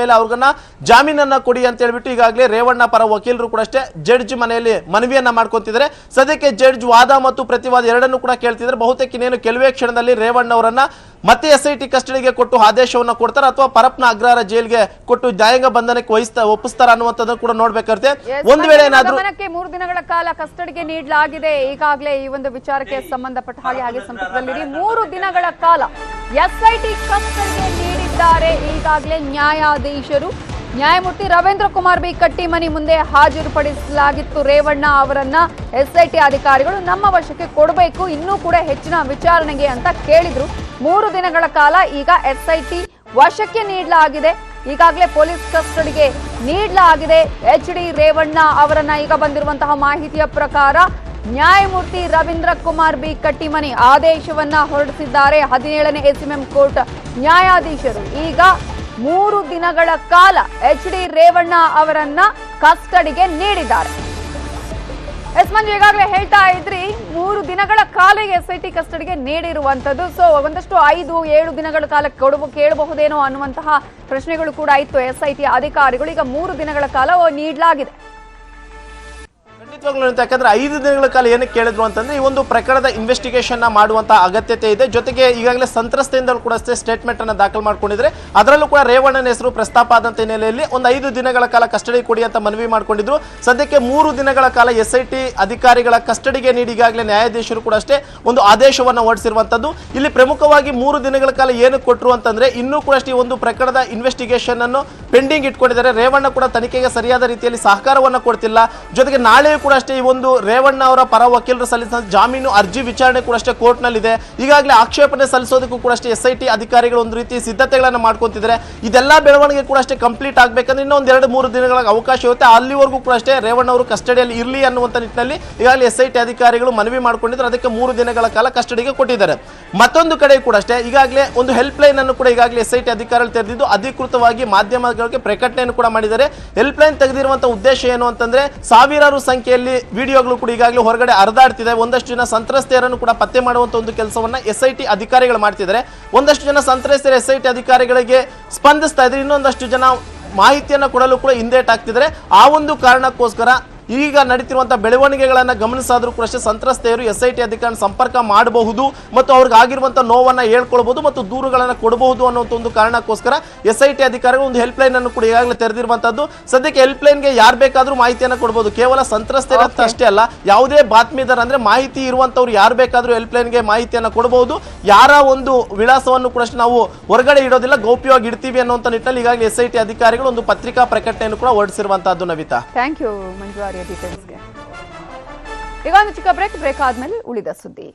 ಮೇಲೆ ಅವ್ರಿಗನ್ನ ಜಾಮೀನನ್ನ ಕೊಡಿ ಅಂತ ಹೇಳ್ಬಿಟ್ಟು ಈಗಾಗಲೇ ರೇವಣ್ಣ ಪರ ವಕೀಲರು ಕೂಡ ಅಷ್ಟೇ ಜಡ್ಜ್ ಮನೆಯಲ್ಲಿ ಮನವಿಯನ್ನ ಮಾಡ್ಕೊತಿದ್ರೆ ಸದ್ಯಕ್ಕೆ ಜಡ್ಜ್ ವಾದ ಮತ್ತು ಪ್ರತಿವಾದ ಎರಡನ್ನೂ ಕೂಡ ಕೇಳ್ತಿದ್ರೆ ಬಹುತೇಕ ಇನ್ನೇನು ಕೆಲವೇ ಕ್ಷಣದಲ್ಲಿ ರೇವಣ್ಣ ಅವರನ್ನ ಮತ್ತೆ ಎಸ್ ಐ ಟಿ ಕಸ್ಟಡಿಗೆ ಕೊಟ್ಟು ಆದೇಶವನ್ನ ಕೊಡ್ತಾರೆ ಅಥವಾ ಪರಪ್ನ ಅಗ್ರಹಾರ ಜೈಲ್ಗೆ ಕೊಟ್ಟು ನ್ಯಾಯಾಂಗ ಬಂಧನಕ್ಕೆ ವಹಿಸ್ತಾ ಒಪ್ಪಿಸ್ತಾರ ಅನ್ನುವಂಥದ್ದನ್ನು ಕೂಡ ನೋಡ್ಬೇಕಾಗುತ್ತೆ. ಒಂದ್ ವೇಳೆ ಏನಾದ್ರೂ ಮೂರು ದಿನಗಳ ಕಾಲ ಕಸ್ಟಡಿಗೆ ನೀಡಲಾಗಿದೆ. ಈಗಾಗಲೇ ಈ ಒಂದು ವಿಚಾರಕ್ಕೆ ಸಂಬಂಧಪಟ್ಟ ಹಾಗೆ ಹಾಗೆ ಸಂಪರ್ಕದಲ್ಲಿ ಮೂರು ದಿನಗಳ ಕಾಲ ಎಸ್ಐಟಿ ಕಸ್ಟಡಿಗೆ ನೀಡಿದ್ದಾರೆ ಈಗಾಗಲೇ ನ್ಯಾಯಾಧೀಶರು, ನ್ಯಾಯಮೂರ್ತಿ ರವೀಂದ್ರ ಕುಮಾರ್ ಬಿ ಕಟ್ಟಿಮನಿ ಮುಂದೆ ಹಾಜರುಪಡಿಸಲಾಗಿತ್ತು. ರೇವಣ್ಣ ಅವರನ್ನ ಎಸ್ಐಟಿ ಅಧಿಕಾರಿಗಳು ನಮ್ಮ ವಶಕ್ಕೆ ಕೊಡಬೇಕು, ಇನ್ನೂ ಕೂಡ ಹೆಚ್ಚಿನ ವಿಚಾರಣೆಗೆ ಅಂತ ಕೇಳಿದ್ರು. ಮೂರು ದಿನಗಳ ಕಾಲ ಈಗ ಎಸ್ಐಟಿ ವಶಕ್ಕೆ ನೀಡಲಾಗಿದೆ. ಈಗಾಗಲೇ ಪೊಲೀಸ್ ಕಸ್ಟಡಿಗೆ ನೀಡಲಾಗಿದೆ. ಎಚ್ ಡಿ ರೇವಣ್ಣ ಅವರನ್ನ ಈಗ ಬಂದಿರುವಂತಹ ಮಾಹಿತಿಯ ಪ್ರಕಾರ ನ್ಯಾಯಮೂರ್ತಿ ರವೀಂದ್ರ ಕುಮಾರ್ ಬಿ ಕಟ್ಟಿಮನಿ ಆದೇಶವನ್ನ ಹೊರಡಿಸಿದ್ದಾರೆ. ಹದಿನೇಳನೇ ಎಸ್ಎಂಎಂ ಕೋರ್ಟ್ ನ್ಯಾಯಾಧೀಶರು ಈಗ ಮೂರು ದಿನಗಳ ಕಾಲ ಎಚ್ ಡಿ ರೇವಣ್ಣ ಅವರನ್ನ ಕಸ್ಟಡಿಗೆ ನೀಡಿದ್ದಾರೆ. ಎಸ್ ಮಂಜು, ಈಗಾಗಲೇ ಹೇಳ್ತಾ ಇದ್ರಿ, ಮೂರು ದಿನಗಳ ಕಾಲ ಎಸ್ ಐ ಟಿ ಕಸ್ಟಡಿಗೆ ನೀಡಿರುವಂತದ್ದು ಸೊ ಒಂದಷ್ಟು ಐದು, ಏಳು ದಿನಗಳ ಕಾಲ ಕೊಡುವ, ಕೇಳಬಹುದೇನೋ ಅನ್ನುವಂತಹ ಪ್ರಶ್ನೆಗಳು ಕೂಡ ಇತ್ತು. ಎಸ್ ಐ ಟಿ ಅಧಿಕಾರಿಗಳು ಈಗ ಮೂರು ದಿನಗಳ ಕಾಲ ನೀಡಲಾಗಿದೆ. ಖಂಡಿತವಾಗ್ಲೂ ಯಾಕಂದ್ರೆ ಐದು ದಿನಗಳ ಕಾಲ ಏನಕ್ಕೆ ಕೇಳಿದ್ರು ಅಂತಂದ್ರೆ ಈ ಒಂದು ಪ್ರಕರಣದ ಇನ್ವೆಸ್ಟಿಗೇಷನ್ ಮಾಡುವಂತ ಅಗತ್ಯತೆ ಇದೆ. ಜೊತೆಗೆ ಈಗಾಗಲೇ ಸಂತ್ರಸ್ತೆಯಿಂದ ಕೂಡ ಅಷ್ಟೇ ಸ್ಟೇಟ್ಮೆಂಟ್ ಅನ್ನ ದಾಖಲು ಮಾಡ್ಕೊಂಡಿದ್ರೆ, ಅದರಲ್ಲೂ ಕೂಡ ರೇವಣ್ಣನ ಹೆಸರು ಪ್ರಸ್ತಾಪ ಆದಂತ ಹಿನ್ನೆಲೆಯಲ್ಲಿ ಒಂದು ಐದು ದಿನಗಳ ಕಾಲ ಕಸ್ಟಡಿ ಕೊಡಿ ಅಂತ ಮನವಿ ಮಾಡ್ಕೊಂಡಿದ್ರು. ಸದ್ಯಕ್ಕೆ ಮೂರು ದಿನಗಳ ಕಾಲ ಎಸ್ ಅಧಿಕಾರಿಗಳ ಕಸ್ಟಡಿಗೆ ನೀಡಿ ಈಗಾಗಲೇ ನ್ಯಾಯಾಧೀಶರು ಕೂಡ ಅಷ್ಟೇ ಒಂದು ಆದೇಶವನ್ನು ಹೊರಡಿಸಿರುವಂತದ್ದು. ಇಲ್ಲಿ ಪ್ರಮುಖವಾಗಿ ಮೂರು ದಿನಗಳ ಕಾಲ ಏನು ಕೊಟ್ಟರು ಅಂತಂದ್ರೆ ಇನ್ನೂ ಕೂಡ ಅಷ್ಟೇ ಒಂದು ಪ್ರಕರಣದ ಇನ್ವೆಸ್ಟಿಗೇಷನ್ ಅನ್ನು ಪೆಂಡಿಂಗ್ ಇಟ್ಕೊಂಡಿದ್ದಾರೆ. ರೇವಣ್ಣ ಕೂಡ ತನಿಖೆಗೆ ಸರಿಯಾದ ರೀತಿಯಲ್ಲಿ ಸಹಕಾರವನ್ನು ಕೊಡ್ತಿಲ್ಲ. ಜೊತೆಗೆ ನಾಳೆಯೂ ಕೂಡ ಅಷ್ಟೇ ಈ ಒಂದು ರೇವಣ್ಣ ಅವರ ಪರ ವಕೀಲರು ಸಲ್ಲಿಸಿದ ಜಾಮೀನು ಅರ್ಜಿ ವಿಚಾರಣೆ ಕೂಡ ಅಷ್ಟೇ ಕೋರ್ಟ್ನಲ್ಲಿದೆ. ಈಗಾಗಲೇ ಆಕ್ಷೇಪಣೆ ಸಲ್ಲಿಸೋದಕ್ಕೂ ಕೂಡ ಅಷ್ಟೇ ಎಸ್ ಐ ಟಿ ಅಧಿಕಾರಿಗಳು ಒಂದು ರೀತಿ ಸಿದ್ಧತೆಗಳನ್ನು ಮಾಡ್ಕೊತಿದ್ದಾರೆ. ಇದೆಲ್ಲ ಬೆಳವಣಿಗೆ ಕೂಡ ಅಷ್ಟೇ ಕಂಪ್ಲೀಟ್ ಆಗಬೇಕಂದ್ರೆ ಇನ್ನೊಂದು ಎರಡು ಮೂರು ದಿನಗಳ ಅವಕಾಶ ಇರುತ್ತೆ. ಅಲ್ಲಿವರೆಗೂ ಕೂಡ ಅಷ್ಟೇ ರೇವಣ್ಣ ಅವರು ಕಸ್ಟಡಿಯಲ್ಲಿ ಇರಲಿ ಅನ್ನುವಂಥ ನಿಟ್ಟಿನಲ್ಲಿ ಈಗಾಗಲೇ ಎಸ್ ಐ ಟಿ ಅಧಿಕಾರಿಗಳು ಮನವಿ ಮಾಡ್ಕೊಂಡಿದ್ರು. ಅದಕ್ಕೆ ಮೂರು ದಿನಗಳ ಕಾಲ ಕಸ್ಟಡಿಗೆ ಕೊಟ್ಟಿದ್ದಾರೆ. ಮತ್ತೊಂದು ಕಡೆ ಕೂಡ ಅಷ್ಟೇ ಈಗಾಗಲೇ ಒಂದು ಹೆಲ್ಪ್ ಲೈನ್ ಅನ್ನು ಕೂಡ ಈಗಾಗಲೇ ಎಸ್ ಐ ಟಿ ಅಧಿಕಾರಿಗಳು ತೆರೆದಿದ್ದು, ಅಧಿಕೃತವಾಗಿ ಮಾಧ್ಯಮಗಳಿಗೆ ಪ್ರಕಟಣೆಯನ್ನು ಕೂಡ ಮಾಡಿದ್ದಾರೆ. ಹೆಲ್ಪ್ ಲೈನ್ ತೆಗೆದಿರುವಂತಹ ಉದ್ದೇಶ ಏನು ಅಂತಂದ್ರೆ ಸಾವಿರಾರು ಸಂಖ್ಯೆಯಲ್ಲಿ ವಿಡಿಯೋಗಳು ಕೂಡ ಈಗಾಗಲೇ ಹೊರಗಡೆ ಹರಿದಾಡ್ತಿದೆ. ಒಂದಷ್ಟು ಜನ ಸಂತ್ರಸ್ತೆಯರನ್ನು ಕೂಡ ಪತ್ತೆ ಮಾಡುವಂತ ಒಂದು ಕೆಲಸವನ್ನ ಎಸ್ ಐ ಟಿ ಅಧಿಕಾರಿಗಳು ಮಾಡ್ತಿದ್ದಾರೆ. ಒಂದಷ್ಟು ಜನ ಸಂತ್ರಸ್ತರ ಎಸ್ ಐ ಟಿ ಅಧಿಕಾರಿಗಳಿಗೆ ಸ್ಪಂದಿಸ್ತಾ ಇದ್ರೆ ಇನ್ನೊಂದಷ್ಟು ಜನ ಮಾಹಿತಿಯನ್ನು ಕೊಡಲು ಕೂಡ ಹಿಂದೇಟಾಗ್ತಿದ್ದಾರೆ ಆ ಒಂದು ಕಾರಣಕ್ಕೋಸ್ಕರ ಈಗ ನಡೀತಿರುವಂತಹ ಬೆಳವಣಿಗೆಗಳನ್ನ ಗಮನಿಸಾದ್ರೂ ಕೂಡ ಸಂತ್ರಸ್ತೆಯರು ಎಸ್ ಐ ಟಿ ಅಧಿಕಾರಿ ಸಂಪರ್ಕ ಮಾಡಬಹುದು ಮತ್ತು ಅವ್ರಿಗೆ ಆಗಿರುವಂತಹ ನೋವನ್ನ ಹೇಳ್ಕೊಳ್ಬಹುದು ಮತ್ತು ದೂರುಗಳನ್ನ ಕೊಡಬಹುದು ಅನ್ನೋ ಒಂದು ಕಾರಣಕ್ಕೋಸ್ಕರ ಎಸ್ ಐ ಟಿ ಅಧಿಕಾರಿಗಳು ಒಂದು ಹೆಲ್ಪ್ ಲೈನ್ ಅನ್ನು ಕೂಡ ಈಗಾಗಲೇ ತೆರೆದಿರುವಂತದ್ದು. ಸದ್ಯಕ್ಕೆ ಹೆಲ್ಪ್ ಲೈನ್ಗೆ ಯಾರು ಬೇಕಾದ್ರೂ ಮಾಹಿತಿಯನ್ನು ಕೊಡಬಹುದು ಕೇವಲ ಸಂತ್ರಸ್ತರ ಅಷ್ಟೇ ಅಲ್ಲ, ಯಾವುದೇ ಬಾತ್ಮೀದಾರ ಅಂದ್ರೆ ಮಾಹಿತಿ ಇರುವಂತವ್ರು ಯಾರು ಬೇಕಾದ್ರೂ ಹೆಲ್ಪ್ ಲೈನ್ಗೆ ಮಾಹಿತಿಯನ್ನು ಕೊಡಬಹುದು ಯಾರ ಒಂದು ವಿಳಾಸವನ್ನು ಕೂಡ ನಾವು ಹೊರಗಡೆ ಇಡೋದಿಲ್ಲ, ಗೌಪ್ಯವಾಗಿ ಇಡ್ತೀವಿ ಅನ್ನುವಂಥ ನಿಟ್ಟಿನಲ್ಲಿ ಈಗಾಗಲೇ ಎಸ್ ಐ ಟಿ ಅಧಿಕಾರಿಗಳು ಒಂದು ಪತ್ರಿಕಾ ಪ್ರಕಟಣೆಯನ್ನು ಕೂಡ ಹೊರಡಿಸಿರುವಂತಹದ್ದು ನವಿತಾ. ಥ್ಯಾಂಕ್ ಯು ಮಂಜುವಾರಿಯ ಡೀಟೇಲ್ಸ್ಗೆ ಈಗ ಒಂದು ಚಿಕ್ಕ ಬ್ರೇಕ್ ಬ್ರೇಕ್ ಆದ್ಮೇಲೆ ಉಳಿದ ಸುದ್ದಿ.